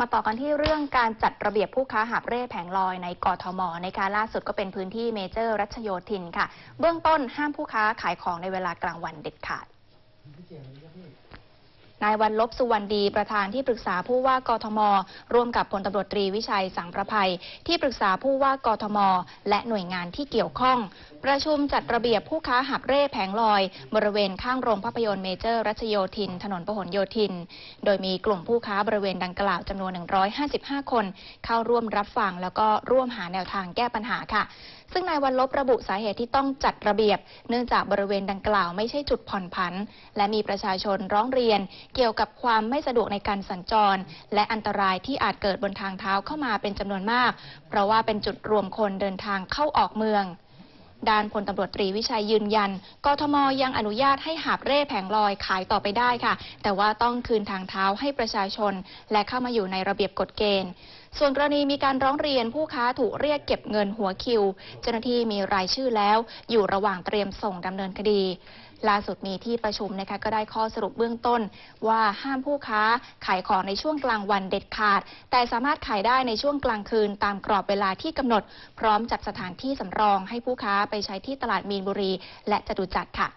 มาต่อกันที่เรื่องการจัดระเบียบผู้ค้าหาบเร่แผงลอยในกทมในการล่าสุดก็เป็นพื้นที่เมเจอร์รัชโยธินค่ะ เบื้องต้นห้ามผู้ค้าขายของในเวลากลางวันเด็ดขาด นายวันลบสุวรรณดีประธานที่ปรึกษาผู้ว่ากทม ร่วมกับพลตำรวจตรีวิชัยสังประภัย ที่ปรึกษาผู้ว่ากทม และหน่วยงานที่เกี่ยวข้อง ประชุมจัดระเบียบผู้ค้าหับเร่แผงลอย บริเวณข้างโรงภาพยนตร์เมเจอร์รัชโยธิน ถนนพหลโยธิน โดยมีกลุ่มผู้ค้าบริเวณดังกล่าวจำนวน 155 คน เข้าร่วมรับฟังแล้วก็ร่วมหาแนวทางแก้ปัญหาค่ะซึ่งนายวันลบระบุสาเหตุที่ต้องจัดระเบียบ เนื่องจากบริเวณดังกล่าวไม่ใช่จุดผ่อนผัน และมีประชาชนร้องเรียนเกี่ยวกับความไม่สะดวกในการสัญจร และอันตรายที่อาจเกิดบนทางเท้าเข้ามาเป็นจำนวนมาก เพราะว่าเป็นจุดรวมคนเดินทางเข้าออกเมืองด้านพลตำรวจตรีวิชัยยืนยัน กทมยังอนุญาตให้หาบเร่แผงลอยขายต่อไปได้ค่ะ แต่ว่าต้องคืนทางเท้าให้ประชาชน และเข้ามาอยู่ในระเบียบกฎเกณฑ์ ส่วนกรณีมีการร้องเรียนผู้ค้าถูกเรียกเก็บเงินหัวคิว เจ้าหน้าที่มีรายชื่อแล้ว อยู่ระหว่างเตรียมส่งดำเนินคดีล่าสุดมีที่ประชุมนะคะก็ได้ข้อสรุปเบื้องต้น ว่าห้ามผู้ค้าขายของในช่วงกลางวันเด็ดขาด แต่สามารถขายได้ในช่วงกลางคืนตามกรอบเวลาที่กำหนด พร้อมจัดสถานที่สำรองให้ผู้ค้าไปใช้ที่ตลาดมีนบุรี และจตุจักรค่ะ